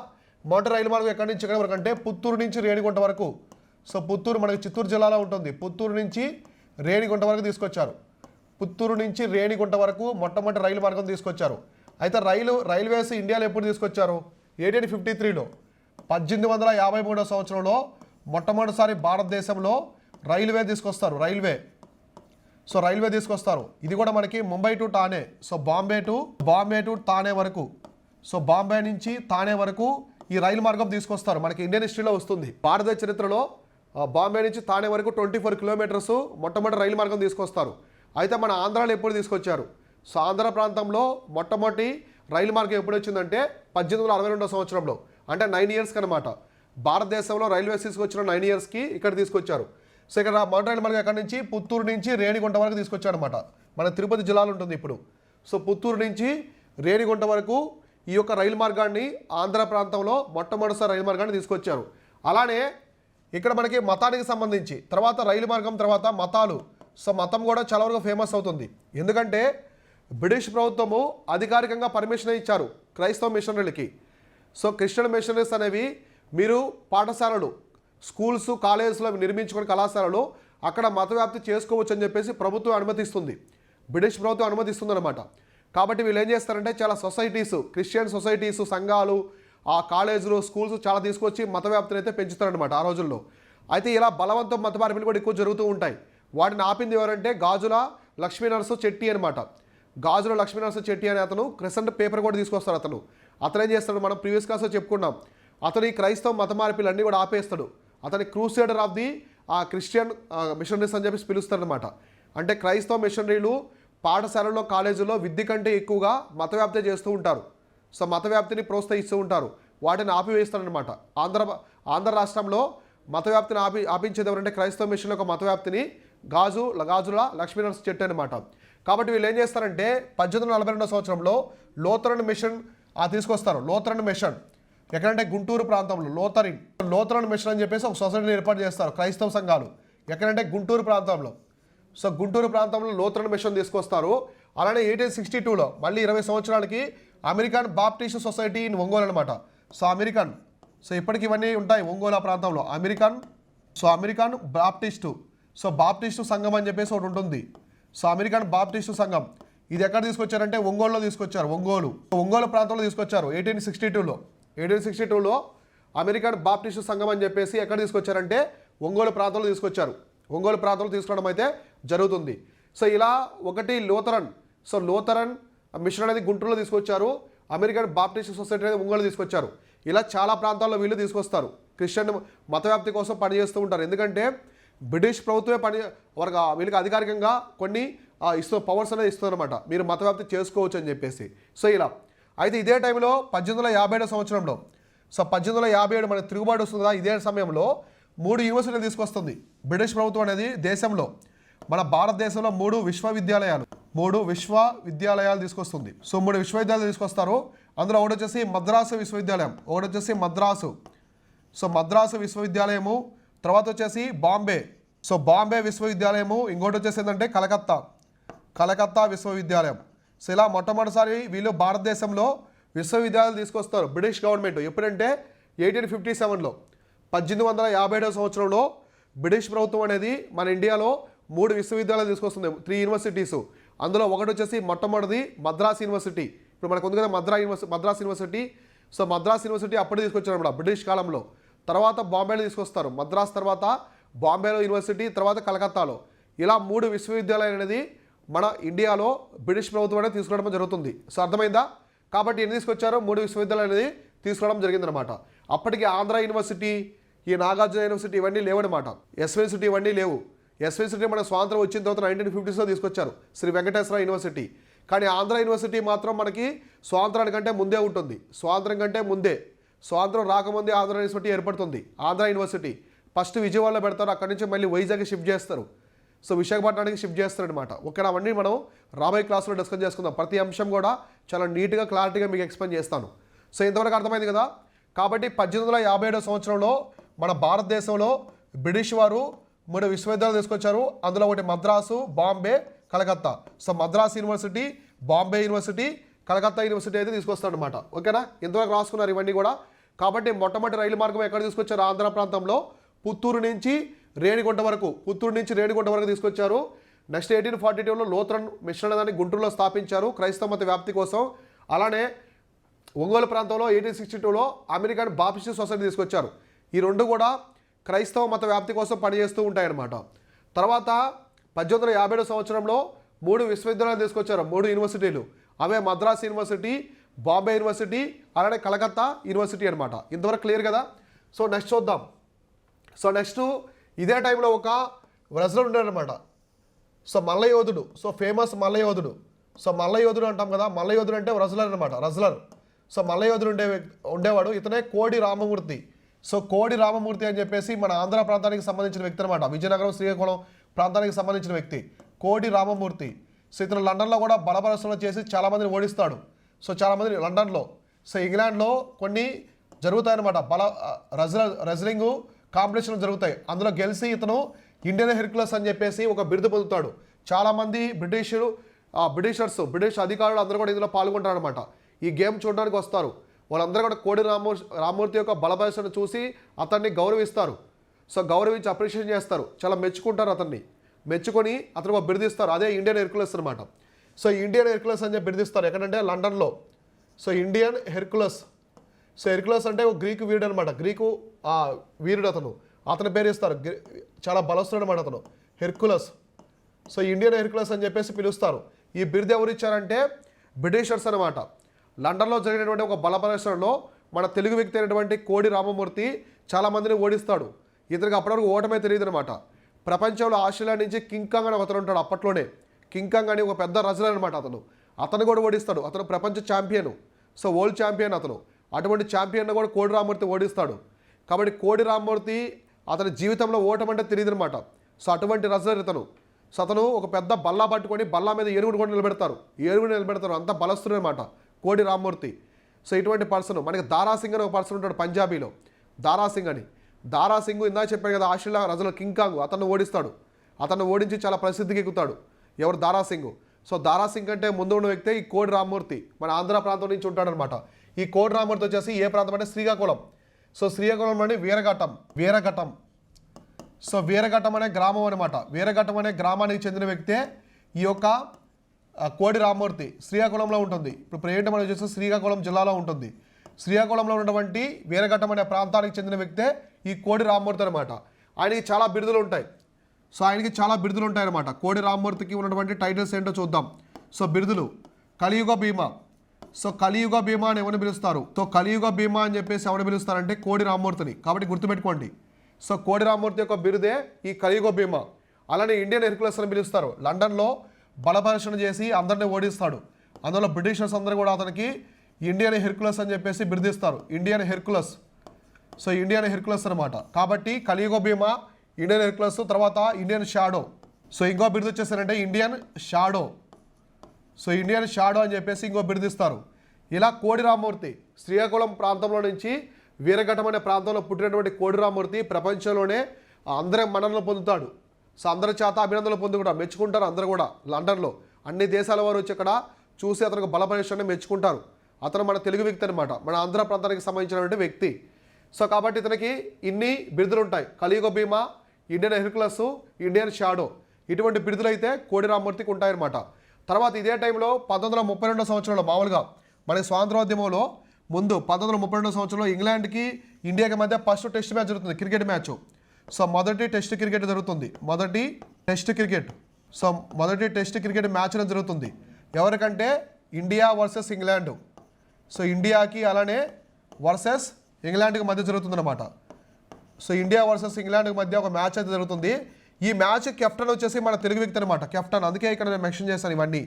మొదటి రైలు మార్గం ఎక్కడి నుంచి ఎక్కడి వరకు అంటే పుత్తూరు నుంచి రేణిగుంట వరకు. సో పుత్తూరు మనకి చిత్తూరు జిల్లాలో ఉంటుంది. పుత్తూరు నుంచి రేణిగుంట వరకు తీసుకొచ్చారు. పుత్తూరు నుంచి రేణిగుంట వరకు మొట్టమొదటి రైలు మార్గం తీసుకొచ్చారు. అయితే రైలు రైల్వేస్ ఇండియాలో ఎప్పుడు తీసుకొచ్చారు? ఎయిటీన్ ఫిఫ్టీ త్రీలో. పద్దెనిమిది వందల యాభై మూడో సంవత్సరంలో మొట్టమొదటిసారి భారతదేశంలో రైల్వే తీసుకొస్తారు రైల్వే. సో రైల్వే తీసుకొస్తారు. ఇది కూడా మనకి Mumbai to Thane so Bombay to Bombay to Thane వరకు. సో బాంబే నుంచి తానే వరకు ఈ రైలు మార్గం తీసుకొస్తారు. మనకి ఇండియన్ హిస్టరీలో వస్తుంది. భారతదేశ చరిత్రలో బాంబే నుంచి తానే వరకు ట్వంటీ ఫోర్ కిలోమీటర్స్ మొట్టమొదటి రైలు మార్గం తీసుకొస్తారు. అయితే మన ఆంధ్రాలో ఎప్పుడు తీసుకొచ్చారు? సో ఆంధ్ర ప్రాంతంలో మొట్టమొదటి రైలు మార్గం ఎప్పుడు వచ్చిందంటే పద్దెనిమిది వందల అరవై రెండో సంవత్సరంలో. అంటే నైన్ ఇయర్స్కి అనమాట భారతదేశంలో రైల్వేస్ తీసుకొచ్చిన నైన్ ఇయర్స్కి ఇక్కడ తీసుకొచ్చారు. సో ఇక్కడ మొదటి రైలు మార్గం ఎక్కడి నుంచి? పుత్తూరు నుంచి రేణిగుంట వరకు తీసుకొచ్చారు అనమాట మన తిరుపతి జిల్లాలో ఉంటుంది ఇప్పుడు. సో పుత్తూరు నుంచి రేణిగుంట వరకు ఈ యొక్క రైలు మార్గాన్ని ఆంధ్ర ప్రాంతంలో మొట్టమొదటిసారి రైలు మార్గాన్ని తీసుకొచ్చారు. అలానే ఇక్కడ మనకి మతానికి సంబంధించి తర్వాత రైలు మార్గం తర్వాత మతాలు. సో మతం కూడా చాలా వరకు ఫేమస్ అవుతుంది. ఎందుకంటే బ్రిటిష్ ప్రభుత్వము అధికారికంగా పర్మిషన్ ఇచ్చారు క్రైస్తవ మిషనరీలకి సో క్రిస్టియన్ మిషనరీస్ అనేవి మీరు పాఠశాలలు స్కూల్స్ కాలేజెస్లో నిర్మించుకునే కళాశాలలు అక్కడ మత వ్యాప్తి చేసుకోవచ్చు అని చెప్పేసి ప్రభుత్వం అనుమతిస్తుంది. బ్రిటిష్ ప్రభుత్వం అనుమతిస్తుంది అనమాట కాబట్టి వీళ్ళు ఏం చేస్తారంటే చాలా సొసైటీస్ క్రిస్టియన్ సొసైటీస్ సంఘాలు ఆ కాలేజీలు స్కూల్స్ చాలా తీసుకొచ్చి మత వ్యాప్తిని అయితే పెంచుతారనమాట ఆ రోజుల్లో. అయితే ఇలా బలవంతం మత మార్పిడి కూడా ఎక్కువ జరుగుతూ ఉంటాయి. వాటిని ఆపింది ఎవరంటే గాజుల లక్ష్మీ నరసు చెట్టి అనమాట గాజుల లక్ష్మీ నరసు చెట్టి అనే అతను క్రెసెంట్ పేపర్ కూడా తీసుకొస్తాడు అతను. అతను ఏం చేస్తాడు మనం ప్రీవియస్ క్లాస్లో చెప్పుకున్నాం. అతని క్రైస్తవ మత మార్పులన్నీ కూడా ఆపేస్తాడు. అతని crusader of the uh Christian missionaries అని చెప్పేసి పిలుస్తారనమాట అంటే క్రైస్తవ మిషనరీలు పాఠశాలలో కాలేజీలో విద్య కంటే ఎక్కువగా మత వ్యాప్తి చేస్తూ ఉంటారు. సో మత వ్యాప్తిని ప్రోత్సహిస్తూ ఉంటారు. వాటిని ఆపివేస్తారనమాట ఆంధ్ర ఆంధ్ర రాష్ట్రంలో మత వ్యాప్తిని ఆపి ఆపించేది ఎవరంటే క్రైస్తవ మిషన్ యొక్క మత వ్యాప్తిని గాజు గాజుల లక్ష్మీనరస చెట్టు అనమాట కాబట్టి వీళ్ళు ఏం చేస్తారంటే పద్దెనిమిది వందల నలభై రెండో సంవత్సరంలో లోతరన్ మిషన్ ఆ తీసుకొస్తారు. Lutheran mission. ఎక్కడంటే గుంటూరు ప్రాంతంలో లోతరిన్. లోతరన్ మిషన్ అని చెప్పేసి ఒక సొసైటీని ఏర్పాటు చేస్తారు క్రైస్తవ సంఘాలు. ఎక్కడంటే గుంటూరు ప్రాంతంలో. సో గుంటూరు ప్రాంతంలో లోతరన్ మిషన్ తీసుకొస్తారు. అలానే ఎయిటీన్ సిక్స్టీ టూలో మళ్ళీ ఇరవై సంవత్సరాలకి American Baptist Society in Ongole అనమాట సో అమెరికన్. సో ఇప్పటికి ఇవన్నీ ఉంటాయి ఒంగోలు ప్రాంతంలో. American. So American Baptist. So Baptist సంఘం అని చెప్పేసి ఒకటి ఉంటుంది. సో అమెరికన్ బాప్టిస్టు సంఘం. ఇది ఎక్కడ తీసుకొచ్చారంటే ఒంగోలులో తీసుకొచ్చారు ఒంగోలు. ఒంగోలు ప్రాంతంలో తీసుకొచ్చారు ఎయిటీన్ సిక్స్టీ టూలో ఎయిటీన్ సిక్స్టీ టూలో అమెరికన్ బాప్టిస్టు సంఘం అని చెప్పేసి ఎక్కడ తీసుకొచ్చారంటే ఒంగోలు ప్రాంతంలో తీసుకొచ్చారు. ఒంగోలు ప్రాంతంలో తీసుకురావడం అయితే జరుగుతుంది. సో ఇలా ఒకటి లోతరన్. సో లోతరన్ మిషన్ అనేది గుంటూరులో తీసుకొచ్చారు. అమెరికన్ బాప్టిస్ట్ సొసైటీ అనేది ఒంగోలు తీసుకొచ్చారు. ఇలా చాలా ప్రాంతాల్లో వీళ్ళు తీసుకొస్తారు. క్రిస్టియన్ మత వ్యాప్తి కోసం పనిచేస్తూ ఉంటారు. ఎందుకంటే బ్రిటిష్ ప్రభుత్వమే పని వారికి వీళ్ళకి అధికారికంగా కొన్ని ఇస్తూ పవర్స్ అనేది ఇస్తుందన్నమాట. మీరు మత వ్యాప్తి చేసుకోవచ్చు అని చెప్పేసి. సో ఇలా. అయితే ఇదే టైంలో పద్దెనిమిది వందల యాభై ఏడు సంవత్సరంలో సో పద్దెనిమిది వందల యాభై ఏడు మనకి తిరుగుబాటు వస్తుంది కదా ఇదే సమయంలో మూడు యూనివర్సిటీలు తీసుకొస్తుంది బ్రిటిష్ ప్రభుత్వం అనేది దేశంలో. మన భారతదేశంలో మూడు విశ్వవిద్యాలయాలు మూడు విశ్వవిద్యాలయాలు తీసుకొస్తుంది. సో మూడు విశ్వవిద్యాలయాలు తీసుకొస్తారు. అందులో ఒకటి వచ్చేసి మద్రాసు విశ్వవిద్యాలయం ఒకటి వచ్చేసి మద్రాసు. సో మద్రాసు విశ్వవిద్యాలయము తర్వాత వచ్చేసి బాంబే. సో బాంబే విశ్వవిద్యాలయము ఇంకోటి వచ్చేసి ఏంటంటే కలకత్తా. కలకత్తా విశ్వవిద్యాలయం. సో ఇలా మొట్టమొదటిసారి వీళ్ళు భారతదేశంలో విశ్వవిద్యాలయాలు తీసుకొస్తారు బ్రిటిష్ గవర్నమెంట్. ఎప్పుడంటే ఎయిటీన్ ఫిఫ్టీ సెవెన్లో. పద్దెనిమిది వందల యాభై ఏడవ సంవత్సరంలో బ్రిటిష్ ప్రభుత్వం అనేది మన ఇండియాలో మూడు విశ్వవిద్యాలయాలు తీసుకొస్తుంది త్రీ యూనివర్సిటీస్. అందులో ఒకటి వచ్చేసి మొట్టమొదటిది మద్రాస్ యూనివర్సిటీ. ఇప్పుడు మనకు ఉంది కదా మద్రా university Madras university. So Madras university అప్పుడే తీసుకొచ్చారు బ్రిటిష్ కాలంలో. తర్వాత బాంబేలో తీసుకొస్తారు. మద్రాస్ తర్వాత బాంబేలో యూనివర్సిటీ తర్వాత కలకత్తాలో. ఇలా మూడు విశ్వవిద్యాలయాలు అనేది మన ఇండియాలో బ్రిటిష్ ప్రభుత్వం అనేది తీసుకురావడం జరుగుతుంది. సో అర్థమైందా? కాబట్టి ఎన్ని తీసుకొచ్చారో? మూడు విశ్వవిద్యాలయాలు అనేది తీసుకురావడం జరిగిందనమాట అప్పటికి ఆంధ్ర యూనివర్సిటీ ఈ నాగార్జున యూనివర్సిటీ ఇవన్నీ లేవనమాట ఎస్వెన్సిటీ ఇవన్నీ లేవు. ఎస్వెన్సిటీ మన స్వాతంత్రం వచ్చిన తర్వాత నైన్టీన్ ఫిఫ్టీస్లో తీసుకొచ్చారు శ్రీ వెంకటేశ్వర యూనివర్సిటీ. కానీ ఆంధ్ర యూనివర్సిటీ మాత్రం మనకి స్వాతంత్రానికంటే ముందే ఉంటుంది. స్వాతంత్రం కంటే ముందే. స్వాతంత్రం రాకముందే ఆంధ్ర యూనివర్సిటీ ఏర్పడుతుంది. ఆంధ్ర యూనివర్సిటీ. ఫస్ట్ విజయవాడలో పెడతారు అక్కడి నుంచి మళ్ళీ వైజాగ్ షిఫ్ట్ చేస్తారు. సో విశాఖపట్నానికి షిఫ్ట్ చేస్తారనమాట ఓకే అవన్నీ మనం రాబోయే క్లాస్లో డిస్కస్ చేసుకుందాం. ప్రతి అంశం కూడా చాలా నీట్గా క్లారిటీగా మీకు ఎక్స్ప్లెయిన్ చేస్తాను. సో ఇంతవరకు అర్థమైంది కదా? కాబట్టి పద్దెనిమిది వందల యాభై ఏడో సంవత్సరంలో మన భారతదేశంలో బ్రిటిష్ వారు మూడు విశ్వవిద్యాలయాలు తీసుకొచ్చారు. అందులో ఒకటి Madras Bombay Calcutta. So Madras university Bombay university Calcutta university అయితే తీసుకొస్తారనమాట ఓకేనా? ఇంతవరకు రాసుకున్నారు ఇవన్నీ కూడా. కాబట్టి మొట్టమొదటి రైలు మార్గం ఎక్కడ తీసుకొచ్చారు? ఆంధ్ర ప్రాంతంలో పుత్తూరు నుంచి రేణిగుంట వరకు. పుత్తూరు నుంచి రేణిగుంట వరకు తీసుకొచ్చారు. నెక్స్ట్ ఎయిటీన్ ఫార్టీ టూలో లోత్రన్ మిశ్రణ గుంటూరులో స్థాపించారు క్రైస్తవ మత వ్యాప్తి కోసం. అలానే ఒంగోలు ప్రాంతంలో ఎయిటీన్ సిక్స్టీ టూలో అమెరికన్ బాప్టిస్ట్ సొసైటీ తీసుకొచ్చారు. ఈ రెండు కూడా క్రైస్తవ మత వ్యాప్తి కోసం పనిచేస్తూ ఉంటాయన్నమాట. తర్వాత పద్దెనిమిది వందల యాభై ఏడు సంవత్సరంలో మూడు విశ్వవిద్యాలయాలు తీసుకొచ్చారు. మూడు యూనివర్సిటీలు. అవే మద్రాస్ యూనివర్సిటీ బాంబే యూనివర్సిటీ అలానే కలకత్తా యూనివర్సిటీ అనమాట ఇంతవరకు క్లియర్ కదా? సో నెక్స్ట్ చూద్దాం. సో నెక్స్ట్ ఇదే టైంలో ఒక రెజ్లర్ ఉన్నాడనమాట సో మల్లయోధుడు సో ఫేమస్ మల్లయోధుడు. సో మల్లయోధుడు అంటాం కదా మల్లయోధుడు అంటే రజ్లర్ అనమాట రజలర్ సో మల్లయోధుడు ఉండే వ్యక్తి- ఉండేవాడు ఇతనే కోడి రామమూర్తి. సో కోడి రామమూర్తి అని చెప్పేసి మన ఆంధ్ర ప్రాంతానికి సంబంధించిన వ్యక్తి అనమాట విజయనగరం శ్రీకాకుళం ప్రాంతానికి సంబంధించిన వ్యక్తి. కోడి రామమూర్తి. సో ఇతను లండన్లో కూడా బలపరచన చేసి చాలామందిని ఓడిస్తాడు. సో చాలామంది లండన్లో. సో ఇంగ్లాండ్లో కొన్ని జరుగుతాయన్నమాట. బల రజ్ల రెజ్లింగ్ కాంపిటీషన్లు జరుగుతాయి. అందులో గెలిచి ఇతను ఇండియన్ హెర్క్యులస్ అని చెప్పేసి ఒక బిరుదు పొందుతాడు. చాలామంది బ్రిటిషులు బ్రిటిషర్స్ బ్రిటిష్ అధికారులు అందరూ కూడా ఇందులో పాల్గొంటారు అనమాట ఈ గేమ్ చూడడానికి వస్తారు. వాళ్ళందరూ కూడా కోడి రామూ రామూర్తి యొక్క బలపరిశను చూసి అతన్ని గౌరవిస్తారు. సో గౌరవించి అప్రిషియేట్ చేస్తారు. చాలా మెచ్చుకుంటారు అతన్ని. మెచ్చుకొని అతను ఒక బిరుదిస్తారు అదే ఇండియన్ హెర్క్యులస్ అనమాట సో ఇండియన్ హెర్కులస్ అని చెప్పి బిరుదిస్తారు. ఎక్కడంటే? లండన్లో. So Indian Hercules so Hercules అంటే ఒక గ్రీకు వీరుడు అనమాట గ్రీకు ఆ, వీరుడు అతను. అతని పేరు ఇస్తారు. చాలా బలస్తుడు అనమాట అతను. హెర్కులస్ సో ఇండియన్ హెర్క్యులస్ అని చెప్పేసి పిలుస్తారు. ఈ బిరుదు ఎవరు ఇచ్చారంటే బ్రిటిషర్స్ అనమాట లండన్లో జరిగినటువంటి ఒక బల ప్రదర్శనలో మన తెలుగు వ్యక్తి అయినటువంటి కోడి రామమూర్తి చాలామందిని ఓడిస్తాడు. ఇతనికి అప్పటివరకు ఓటమే తెలియదు అనమాట ప్రపంచంలో ఆస్ట్రేలియా నుంచి కింగ్ కాంగ్ అని అతను ఉంటాడు అప్పట్లోనే. కింకాంగ్ అని ఒక పెద్ద రజన అనమాట అతను. అతను కూడా ఓడిస్తాడు. అతను ప్రపంచ ఛాంపియన్. సో వరల్డ్ ఛాంపియన్ అతను. అటువంటి ఛాంపియన్ కూడా కోడి రామ్మూర్తి ఓడిస్తాడు. కాబట్టి కోడి రామ్మూర్తి అతని జీవితంలో ఓటమంటే తెలియదు అనమాట సో అటువంటి రజనర్ ఇతను సో అతను ఒక పెద్ద బల్లా పట్టుకొని బల్లా మీద ఏరుగుడు కూడా నిలబెడతారు. ఏరుగుడు నిలబెడతారు. అంత బలస్తుడు అనమాట కోడి రామ్మూర్తి. సో ఇటువంటి పర్సన్ మనకి దారాసింగ్ అని ఒక పర్సన్ ఉంటాడు పంజాబీలో. దారాసింగ్ అని. దారాసింగ్ ఇందా చెప్పాను కదా ఆస్ట్రేలియా రజల కింగ్ కాంగ్. అతను ఓడిస్తాడు. అతను ఓడించి చాలా ప్రసిద్ధికి ఎక్కుతాడు. ఎవరు? దారాసింగ్ సో దారాసింగ్ కంటే ముందు ఉన్న వ్యక్తే ఈ కోడి రామమూర్తి. మన ఆంధ్ర ప్రాంతం నుంచి ఉంటాడనమాట. ఈ కోడి రామ్మూర్తి వచ్చేసి ఏ ప్రాంతం అంటే శ్రీకాకుళం. సో శ్రీకాకుళం నుండి వీరఘట్టం వీరఘట్టం. సో వీరఘట్టం అనే గ్రామం అనమాట వీరఘట్టం అనే గ్రామానికి చెందిన వ్యక్తే ఈ యొక్క కోడి రామ్మూర్తి. శ్రీకాకుళంలో ఉంటుంది. ఇప్పుడు ప్రజెంట్ మనం చూస్తే శ్రీకాకుళం జిల్లాలో ఉంటుంది. శ్రీకాకుళంలో ఉన్నటువంటి వీరఘట్టం అనే ప్రాంతానికి చెందిన వ్యక్తే ఈ కోడి రామ్మూర్తి అనమాట ఆయనకి చాలా బిరుదులు ఉంటాయి. సో ఆయనకి చాలా బిరుదులు ఉంటాయి అనమాట కోడి రామ్మూర్తికి ఉన్నటువంటి టైటిల్స్ ఏంటో చూద్దాం. సో బిరుదులు కలియుగ భీమా. సో కలియుగ భీమా అని ఎవరిని పిలుస్తారు? సో కలియుగ భీమా అని చెప్పేసి ఎవరిని పిలుస్తారంటే కోడి రామ్మూర్తిని. కాబట్టి గుర్తుపెట్టుకోండి. సో కోడి రామ్మూర్తి యొక్క బిరుదే ఈ కలియుగ భీమా. అలానే ఇండియన్ హెర్కులస్ అని పిలుస్తారు. లండన్లో బలపరిశన చేసి అందరిని ఓడిస్తాడు. అందులో బ్రిటిషర్స్ అందరూ కూడా అతనికి ఇండియన్ హెర్కులస్ అని చెప్పేసి బిరుదిస్తారు. Indian Hercules so Indian Hercules అనమాట కాబట్టి కలియుగ భీమా ఇండియన్ హెర్కులస్ తర్వాత ఇండియన్ షాడో. సో ఇంకో బిరుదు వచ్చేసారంటే Indian shadow. So Indian shadow అని చెప్పేసి ఇంకో బిరుదిస్తారు ఇలా కోడి రామమూర్తి శ్రీకాకుళం ప్రాంతంలో నుంచి వీరఘటం అనే ప్రాంతంలో పుట్టినటువంటి కోడి రామమూర్తి ప్రపంచంలోనే అందరి మన్ననలు పొందుతాడు. సో అందరి చేత అభినందనలు పొందుకుంటారు. మెచ్చుకుంటారు అందరూ కూడా లండన్లో. అన్ని దేశాల వారు వచ్చి ఇక్కడ చూసి అతనికి బలపరీక్షని మెచ్చుకుంటారు. అతను మన తెలుగు వ్యక్తి అనమాట మన ఆంధ్ర ప్రాంతానికి సంబంధించినటువంటి వ్యక్తి. సో కాబట్టి ఇతనికి ఇన్ని బిరుదులు ఉంటాయి. కలియుగ Bhima Indian Hercules Indian shadow ఇటువంటి బిరుదులైతే కోడి రామ్మూర్తికి ఉంటాయన్నమాట. తర్వాత ఇదే టైంలో పంతొమ్మిది వందల ముప్పై రెండో సంవత్సరంలో మామూలుగా మనకి స్వాతంత్రోద్యమంలో ముందు పంతొమ్మిది వందల ముప్పై రెండో సంవత్సరంలో ఇంగ్లాండ్కి ఇండియాకి మధ్య ఫస్ట్ టెస్ట్ మ్యాచ్ జరుగుతుంది క్రికెట్ మ్యాచ్. సో మొదటి టెస్ట్ క్రికెట్ జరుగుతుంది మొదటి టెస్ట్ క్రికెట్. సో మొదటి టెస్ట్ క్రికెట్ మ్యాచ్ అనేది జరుగుతుంది. ఎవరికంటే ఇండియా వర్సెస్ ఇంగ్లాండ్. సో ఇండియాకి అలానే వర్సెస్ ఇంగ్లాండ్కి మధ్య జరుగుతుందన్నమాట. సో ఇండియా వర్సెస్ ఇంగ్లాండ్ మధ్య ఒక మ్యాచ్ అయితే జరుగుతుంది. ఈ మ్యాచ్ కెప్టెన్ వచ్చేసి మన తెలుగు వ్యక్తి అనమాట కెప్టెన్. అందుకే ఇక్కడ నేను మెన్షన్ చేశాను ఇవన్నీ.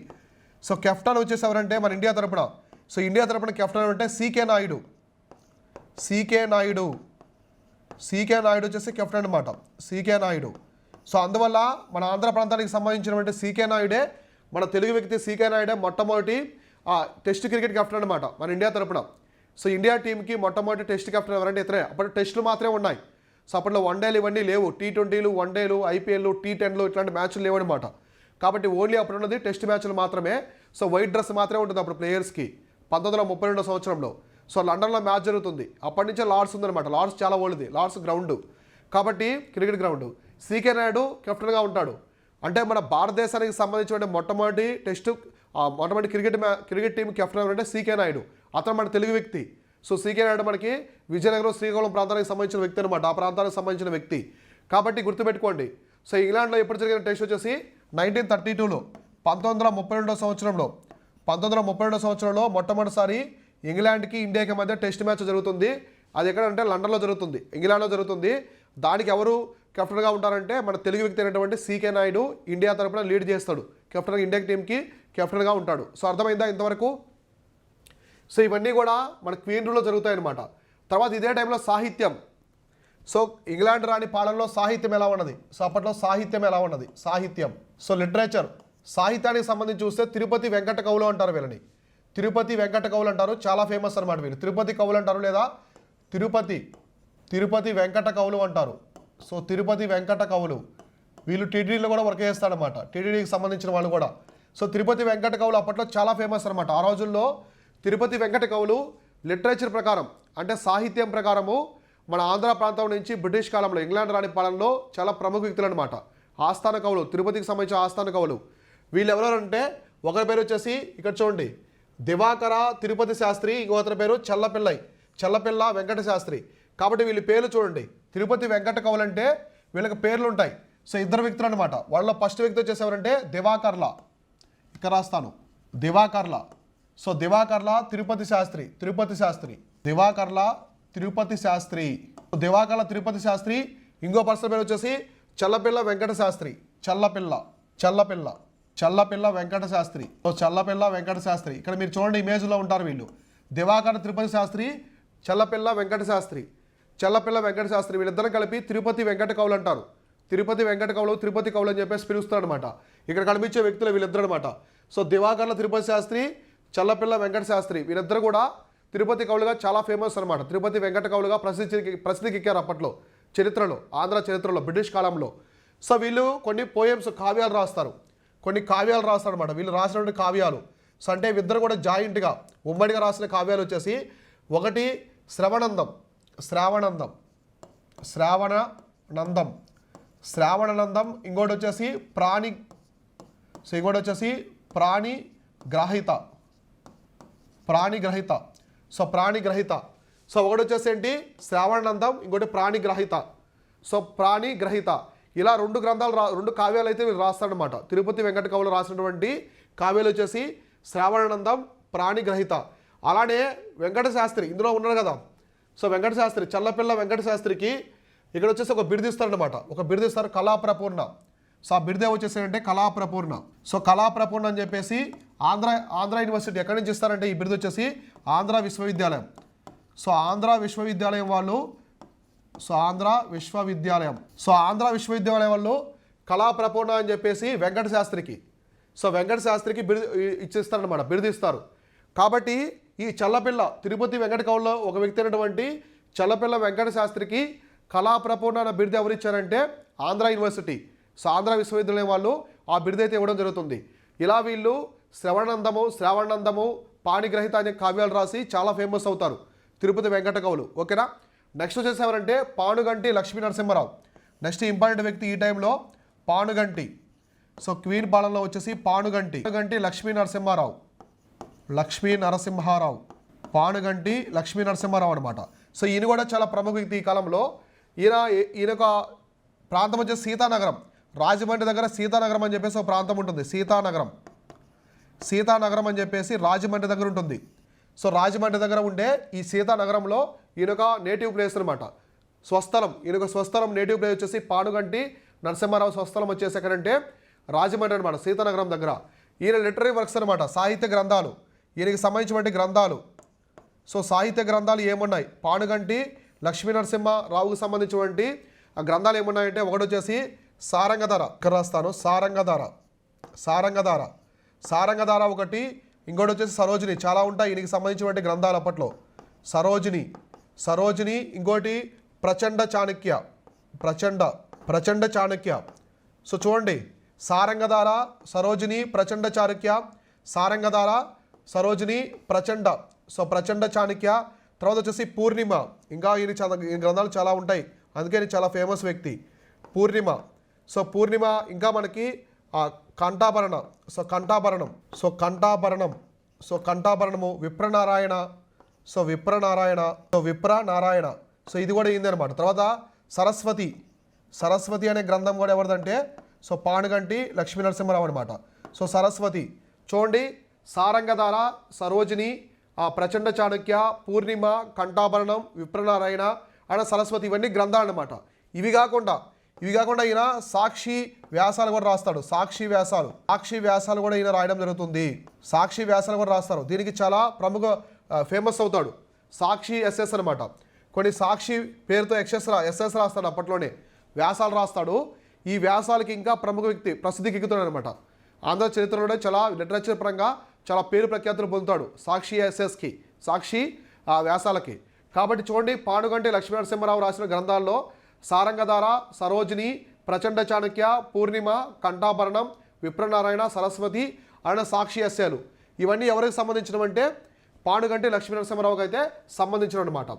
సో కెప్టెన్ వచ్చేసి ఎవరంటే మన ఇండియా తరపున. సో ఇండియా తరపున కెప్టెన్ అంటే CK Naidu. CK Naidu. CK Naidu వచ్చేసి కెప్టెన్ అనమాట సీకే నాయుడు. సో అందువల్ల మన ఆంధ్ర ప్రాంతానికి సంబంధించినటువంటి సీకే నాయుడే మన తెలుగు వ్యక్తి సీకే నాయుడే మొట్టమొదటి టెస్ట్ క్రికెట్ కెప్టెన్ అనమాట మన ఇండియా తరపున. సో ఇండియా టీంకి మొట్టమొదటి టెస్ట్ కెప్టెన్ ఎవరంటే ఇతరే అప్పుడు టెస్టులు మాత్రమే ఉన్నాయి. సో అప్పట్లో వన్ డేలు ఇవన్నీ లేవు. టీ ట్వంటీలు వన్ డేలు ఐపీఎల్ టీ టెన్లు ఇట్లాంటి మ్యాచ్లు లేవన్నమాట కాబట్టి ఓన్లీ అప్పుడు ఉన్నది టెస్ట్ మ్యాచ్లు మాత్రమే. సో వైట్ డ్రెస్ మాత్రమే ఉంటుంది అప్పుడు ప్లేయర్స్కి పంతొమ్మిది వందల ముప్పై రెండో సంవత్సరంలో. సో లండన్లో మ్యాచ్ జరుగుతుంది. అప్పటి నుంచే లార్డ్స్ ఉందన్నమాట. లార్డ్స్ చాలా ఓల్డ్ది లార్డ్స్ గ్రౌండ్ కాబట్టి క్రికెట్ గ్రౌండ్ సీకే నాయుడు కెప్టెన్గా ఉంటాడు. అంటే మన భారతదేశానికి సంబంధించిన మొట్టమొదటి టెస్ట్ మొట్టమొదటి క్రికెట్ మ్యా క్రికెట్ టీం కెప్టెన్ ఎవరంటే సీకే నాయుడు అతను మన తెలుగు వ్యక్తి. సో సీకే నాయుడు మనకి విజయనగరం శ్రీకాకుళం ప్రాంతానికి సంబంధించిన వ్యక్తి అనమాట ఆ ప్రాంతానికి సంబంధించిన వ్యక్తి. కాబట్టి గుర్తుపెట్టుకోండి. సో ఇంగ్లాండ్లో ఎప్పుడు జరిగిన టెస్ట్ వచ్చేసి నైన్టీన్ థర్టీ టూలో పంతొమ్మిది వందల ముప్పై రెండో సంవత్సరంలో. పంతొమ్మిది వందల ముప్పై రెండో సంవత్సరంలో మొట్టమొదటిసారి ఇంగ్లాండ్కి ఇండియాకి మధ్య టెస్ట్ మ్యాచ్ జరుగుతుంది. అది ఎక్కడంటే లండన్లో జరుగుతుంది. ఇంగ్లాండ్లో జరుగుతుంది. దానికి ఎవరు కెప్టెన్గా ఉంటారంటే మన తెలుగు వ్యక్తి అయినటువంటి సీకే నాయుడు ఇండియా తరపున లీడ్ చేస్తాడు. కెప్టెన్ ఇండియా టీంకి కెప్టెన్గా ఉంటాడు. సో అర్థమైందా ఇంతవరకు? సో ఇవన్నీ కూడా మన క్వీన్ రూల్లో జరుగుతాయన్నమాట. తర్వాత ఇదే టైంలో సాహిత్యం. సో ఇంగ్లాండ్ రాణి పాలనలో సాహిత్యం ఎలా ఉన్నది? సో అప్పట్లో సాహిత్యం ఎలా ఉన్నది? సాహిత్యం. So literature. సాహిత్యానికి సంబంధించి చూస్తే తిరుపతి వెంకట కవులు అంటారు వీళ్ళని. తిరుపతి వెంకట కవులు అంటారు. చాలా ఫేమస్ అనమాట వీళ్ళు. తిరుపతి కవులు అంటారు లేదా? తిరుపతి. తిరుపతి వెంకట కవులు అంటారు. సో తిరుపతి వెంకట కవులు. వీళ్ళు టీటీడీలో కూడా వర్క్ చేస్తారనమాట టీటీడీకి సంబంధించిన వాళ్ళు కూడా. సో తిరుపతి వెంకట కవులు అప్పట్లో చాలా ఫేమస్ అనమాట ఆ రోజుల్లో తిరుపతి వెంకట కవులు లిటరేచర్ ప్రకారం అంటే సాహిత్యం ప్రకారము మన ఆంధ్ర ప్రాంతం నుంచి బ్రిటిష్ కాలంలో ఇంగ్లాండ్ రాణి పాలనలో చాలా ప్రముఖ వ్యక్తులు అనమాట ఆస్థాన కవులు తిరుపతికి సంబంధించిన ఆస్థాన కవులు. వీళ్ళెవరంటే ఒకరి పేరు వచ్చేసి ఇక్కడ చూడండి దివాకర తిరుపతి శాస్త్రి ఇంకొకరి పేరు చల్లపిల్లై చల్లపిల్ల వెంకట శాస్త్రి. కాబట్టి వీళ్ళ పేర్లు చూడండి తిరుపతి వెంకట కవులు అంటే వీళ్ళకి పేర్లు ఉంటాయి. సో ఇద్దరు వ్యక్తులు అనమాట వాళ్ళ ఫస్ట్ వ్యక్తి వచ్చేసి ఎవరంటే దివాకర్ల ఇక్కడ రాస్తాను దివాకర్ల. సో దివాకర్ల తిరుపతి శాస్త్రి తిరుపతి శాస్త్రి దివాకర్ల తిరుపతి శాస్త్రి. దివాకర్ల తిరుపతి శాస్త్రి ఇంకో పర్సన్ పేరు వచ్చేసి చల్లపిల్ల వెంకట శాస్త్రి. చల్లపిల్ల చల్లపిల్ల చల్లపిల్ల వెంకట శాస్త్రి. సో చల్లపిల్ల వెంకట శాస్త్రి. ఇక్కడ మీరు చూడండి ఇమేజ్లో ఉంటారు వీళ్ళు. దివాకర తిరుపతి శాస్త్రి చల్లపిల్ల వెంకట శాస్త్రి. చల్లపిల్ల వెంకట శాస్త్రి వీళ్ళిద్దరం కలిపి తిరుపతి వెంకట కవులు అంటారు. తిరుపతి వెంకట కవులు తిరుపతి కవులు అని చెప్పేసి పిలుస్తారు అనమాట ఇక్కడ కనిపించే వ్యక్తులు వీళ్ళిద్దరు అనమాట సో దివాకర్ల తిరుపతి శాస్త్రి చల్లపిల్ల వెంకట శాస్త్రి. వీరిద్దరు కూడా తిరుపతి కవులుగా చాలా ఫేమస్ అనమాట తిరుపతి వెంకట కవులుగా ప్రసిద్ధి ప్రసిద్ధికెక్కారు అప్పట్లో. చరిత్రలో ఆంధ్ర చరిత్రలో బ్రిటిష్ కాలంలో. సో వీళ్ళు కొన్ని పోయమ్స్ కావ్యాలు రాస్తారు. కొన్ని కావ్యాలు రాస్తారు అనమాట వీళ్ళు రాసినటువంటి కావ్యాలు. సో అంటే ఇద్దరు కూడా జాయింట్గా ఉమ్మడిగా రాసిన కావ్యాలు వచ్చేసి ఒకటి శ్రవణందం శ్రావణందం శ్రావణనందం శ్రావణనందం ఇంకోటి వచ్చేసి ప్రాణి సో ఇంకోటి వచ్చేసి ప్రాణి గ్రాహిత. ప్రాణిగ్రహిత. సో ప్రాణిగ్రహిత. సో ఒకటి వచ్చేసి ఏంటి? శ్రావణానందం ఇంకోటి ప్రాణిగ్రహిత. సో ప్రాణిగ్రహిత. ఇలా రెండు గ్రంథాలు రా రెండు కావ్యాలు అయితే వీళ్ళు రాస్తారనమాట తిరుపతి వెంకట కవులు రాసినటువంటి కావ్యాలు వచ్చేసి శ్రావణానందం ప్రాణిగ్రహిత. అలానే వెంకట శాస్త్రి ఇందులో ఉన్నారు కదా. సో వెంకట శాస్త్రి చల్లపిల్ల వెంకట శాస్త్రికి ఇక్కడ వచ్చేసి ఒక బిరుదిస్తారనమాట ఒక బిరుదిస్తారు కళాప్రపూర్ణ. సో ఆ బిరుదే వచ్చేసి అంటే కళాప్రపూర్ణ. సో కళాప్రపూర్ణ అని చెప్పేసి ఆంధ్ర ఆంధ్ర యూనివర్సిటీ ఎక్కడి నుంచి ఇస్తారంటే ఈ బిరుదు వచ్చేసి ఆంధ్ర విశ్వవిద్యాలయం. సో ఆంధ్ర విశ్వవిద్యాలయం వాళ్ళు సో ఆంధ్ర విశ్వవిద్యాలయం. సో ఆంధ్ర విశ్వవిద్యాలయం వాళ్ళు కళాప్రపూర్ణ అని చెప్పేసి వెంకట శాస్త్రికి సో వెంకట శాస్త్రికి బిరుదు ఇచ్చిస్తారనమాట బిరుదు ఇస్తారు. కాబట్టి ఈ చల్లపిల్ల తిరుపతి వెంకట కవుల్లో ఒక వ్యక్తి అయినటువంటి చల్లపిల్ల వెంకట శాస్త్రికి కళాప్రపూర్ణ అన్న బిరుదు ఎవరు ఇచ్చారంటే ఆంధ్ర యూనివర్సిటీ. సో ఆంధ్ర విశ్వవిద్యాలయం వాళ్ళు ఆ బిరుదు అయితే ఇవ్వడం జరుగుతుంది. ఇలా వీళ్ళు శ్రవణందము శ్రావణందము పాణిగ్రహిత అనే కావ్యాలు రాసి చాలా ఫేమస్ అవుతారు. తిరుపతి వెంకట కవులు ఓకేనా? నెక్స్ట్ వచ్చేసి ఎవరంటే పానుగంటి లక్ష్మీ నరసింహారావు. నెక్స్ట్ ఇంపార్టెంట్ వ్యక్తి ఈ టైంలో పానుగంటి. సో క్వీన్ పాలనలో వచ్చేసి పానుగంటి. పానుగంటి లక్ష్మీ నరసింహారావు. లక్ష్మీ నరసింహారావు. పానుగంటి లక్ష్మీ నరసింహారావు అనమాట సో ఈయన కూడా చాలా ప్రముఖ వ్యక్తి ఈ కాలంలో. ఈయన ఈయన ఒక ప్రాంతం వచ్చేసి సీతానగరం. రాజమండ్రి దగ్గర సీతానగరం అని చెప్పేసి ఒక ప్రాంతం ఉంటుంది. సీతానగరం. సీతానగరం అని చెప్పేసి రాజమండ్రి దగ్గర ఉంటుంది. సో రాజమండ్రి దగ్గర ఉండే ఈ సీతానగరంలో ఈయనొక నేటివ్ ప్లేస్ అనమాట స్వస్థలం ఈయనొక స్వస్థలం నేటివ్ ప్లేస్ వచ్చేసి పానుగంటి నరసింహారావు స్వస్థలం వచ్చేసి ఎక్కడంటే రాజమండ్రి అనమాట సీతానగరం దగ్గర. ఈయన లిటరీ వర్క్స్ అనమాట సాహిత్య గ్రంథాలు ఈయనకి సంబంధించినటువంటి గ్రంథాలు. సో సాహిత్య గ్రంథాలు ఏమున్నాయి? పానుగంటి లక్ష్మీ నరసింహ రావుకు సంబంధించినటువంటి ఆ గ్రంథాలు ఏమున్నాయంటే ఒకటి వచ్చేసి సారంగధార. ఇక్కడ రాస్తాను? సారంగధార. సారంగధార. సారంగధార ఒకటి ఇంకోటి వచ్చేసి సరోజిని. చాలా ఉంటాయి ఈయనకి సంబంధించినటువంటి గ్రంథాలు అప్పట్లో. సరోజిని సరోజిని ఇంకోటి ప్రచండ చాణక్య. ప్రచండ ప్రచండ చాణక్య. సో చూడండి సారంగధార సరోజిని ప్రచండ చాణక్య సారంగధార సరోజిని ప్రచండ. సో ప్రచండ చాణక్య తర్వాత వచ్చేసి పూర్ణిమ. ఇంకా ఈయన చాలా ఈయన గ్రంథాలు చాలా ఉంటాయి. అందుకే చాలా ఫేమస్ వ్యక్తి. పూర్ణిమ. సో పూర్ణిమ ఇంకా మనకి Kanthabharana so Kanthabharanam so Kanthabharanam so Kanthabharanamu Vipranarayana so Vipranarayana so Vipra Narayana so ఇది కూడా అయింది అనమాట తర్వాత సరస్వతి సరస్వతి అనే గ్రంథం కూడా ఎవరిదంటే? సో పానుగంటి లక్ష్మీ నరసింహరావు అనమాట సో సరస్వతి చూడండి సారంగధార సరోజిని ఆ ప్రచండ చాణక్య పూర్ణిమ కంఠాభరణం విప్రనారాయణ అండ్ సరస్వతి ఇవన్నీ గ్రంథాలు అనమాట ఇవి కాకుండా ఇవి కాకుండా ఈయన సాక్షి వ్యాసాలు కూడా రాస్తాడు. సాక్షి వ్యాసాలు. సాక్షి వ్యాసాలు కూడా ఈయన రాయడం జరుగుతుంది. సాక్షి వ్యాసాలు కూడా రాస్తారు. దీనికి చాలా ప్రముఖ ఫేమస్ అవుతాడు. సాక్షి ఎస్ఎస్ అనమాట కొన్ని సాక్షి పేరుతో ఎక్సెస్ రా ఎస్ఎస్ రాస్తాడు అప్పట్లోనే. వ్యాసాలు రాస్తాడు. ఈ వ్యాసాలకి ఇంకా ప్రముఖ వ్యక్తి ప్రసిద్ధికి ఎక్కుతాడు అనమాట ఆంధ్ర చరిత్రలోనే చాలా లిటరేచర్ పరంగా చాలా పేరు ప్రఖ్యాతులు పొందుతాడు సాక్షి ఎస్ఎస్కి సాక్షి ఆ వ్యాసాలకి. కాబట్టి చూడండి పానుగంటి లక్ష్మీనరసింహరావు రాసిన గ్రంథాల్లో సారంగధార సరోజిని ప్రచండ చాణక్య పూర్ణిమ కంఠాభరణం విప్రనారాయణ సరస్వతి ఆయన సాక్షి ఎస్యాలు ఇవన్నీ ఎవరికి సంబంధించినవంటే పాండుగంటి లక్ష్మీనరసింహారావుకు అయితే సంబంధించిన అనమాట